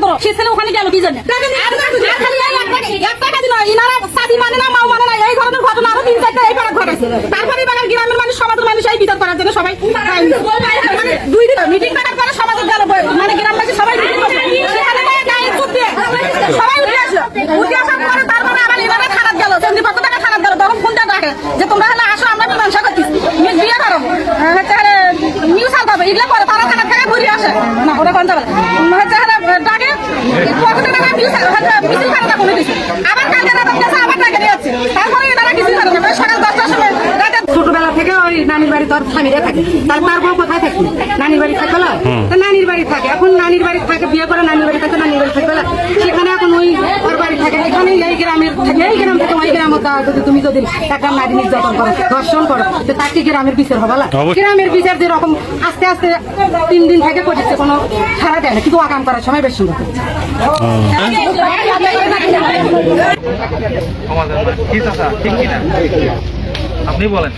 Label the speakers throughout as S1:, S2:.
S1: ভদ্র সে ছেলে ওখানে গেল কি জন্য আর খালি এই একটা- একটা কাজ নয়, ইনারা চাচি মানে না, মাও মানে না, এই ধরনের ঘটনা আরও তিন চারটা এই পাড়ায় ঘটেছে। তারপরে এবার গ্রামের মানুষ, সমাজের মানুষ এই বিচার করার জন্য সবাই মানে দুই দিন মিটিং করার পরে সমাজের গেল মানে গ্রামবাসী সবাই উঠে আসলো। উঠে আসার পরে তারপরে আবার খারাপ গেল টাকা খারাপ গেল। তখন ফোনটা ডাকে যে তোমরা হলে আসো আমরা মীমাংসা করতেছি নিয়ে বিয়ে করো আহ, হচ্ছে হলে নিউজ আনতে হবে এগুলো পরে তারা থানা থেকে ঘুরে আসে না ওরা কোনটা বলে উম, হচ্ছে হলে ডাকে পকেটে টাকা নিউজ হচ্ছে মিছিল করে কোনো কিছু আবার কালকে রাত গেছে আবার টাকা দিয়ে যাচ্ছে তারপরে এনারা কিছু করে না সকাল দশটার সময় রাতে
S2: ছোটবেলা থেকে ওই নানির বাড়ি তোর স্বামীরা থাকে। তার তার বউ কোথায় থাকে? নানির বাড়ি থাকবে না তো নানির বাড়ি থাকে। এখন নানির বাড়ি থাকে বিয়ে করে নানির বাড়ি থাকে নানির বাড়ি থাকবে না সেখানে এখন ওই ওর বাড়ি থাকে এখানে এই গ্রামের থাকে। এই গ্রাম থেকে ওই গ্রাম যদি তুমি যদি একটা নারী নির্যাতন করো ধর্ষণ করো তো তার কি গ্রামের বিচার হবে না গ্রামের বিচার যেরকম আস্তে আস্তে তিন দিন থেকে করছে কোনো সারা দেয় না কিন্তু আগাম করার সময় বেশি
S3: ঠিক কিনা? আপনি বলেন।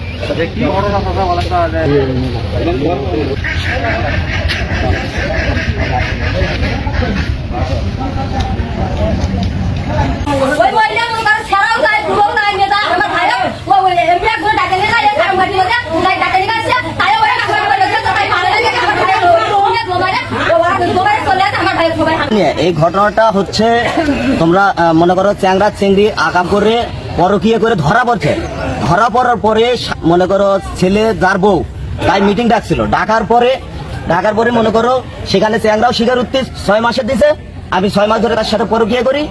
S4: এই ঘটনাটা হচ্ছে তোমরা মনে করো চ্যাংরা চিংড়ি আকাম করে পরকিয়ে করে ধরা পড়ছে। ধরা পড়ার পরে মনে করো ছেলে যার বউ, তাই মিটিং ডাকছিল। ডাকার পরে ডাকার পরে মনে করো সেখানে চ্যাংরাও স্বীকারোক্তি ছয় মাসের দিছে। আমি ছয় মাস ধরে তার সাথে পরকিয়া করি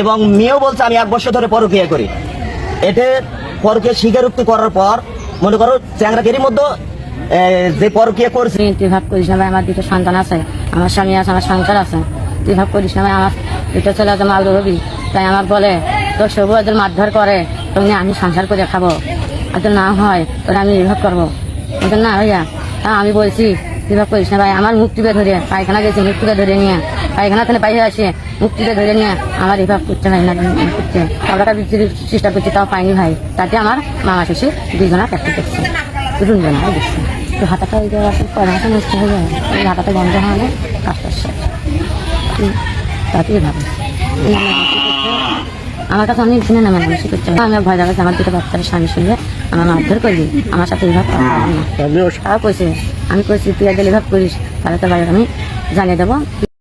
S4: এবং মেয়েও বলছে আমি এক বছর ধরে পরকিয়া করি। এতে পরকিয়া স্বীকারোক্তি করার পর মনে করো চ্যাংরাকেরই মধ্যে যে পরকিয়া করছে
S5: তুই ভাব করিস না ভাই, আমার দুটো সন্তান আছে, আমার স্বামী আছে, আমার সংসার আছে। তুই ভাব করিস না ভাই, আমার দুটো ছেলে আছে মাল হবি তাই আমার বলে তোর সবু ওদের মারধর করে তুমি আমি সংসার করে খাব তো না হয় তোর আমি বিভাগ করব বলতো না ভাইয়া হ্যাঁ আমি বলছি ভাব করিস না ভাই আমার মুক্তিকে ধরে পায়খানা গেছি মুক্তিকে ধরে নিয়ে। পায়খানা থেকে বাইরে আসে মুক্তিকে ধরে নিয়ে। আমার বিভাগ করছে না করছে টাকা বিক্রির চেষ্টা করছি তাও পাইনি ভাই। তাতে আমার মামা শেষে দুইজনা প্র্যাকটিস করছে রুনবে না দেখছি তো হাতাটা ওই জায়গাতে পড়াটা নষ্ট হয়ে যায়। হাতাটা বন্ধ হলে কাজটা শেষ তাতেই এই আমার কাছে অনেক দিনে নামে বেশি করছে হবে। আমি ভয় দেখাচ্ছি আমার দুটো বাচ্চার স্বামী শুনলে আমার মারধর করবি। আমার সাথে এভাবে কথা বলবি না। তাও কইছে আমি কইছি তুই আগে এভাবে করিস তাহলে তো বাইরে আমি জানিয়ে দেবো।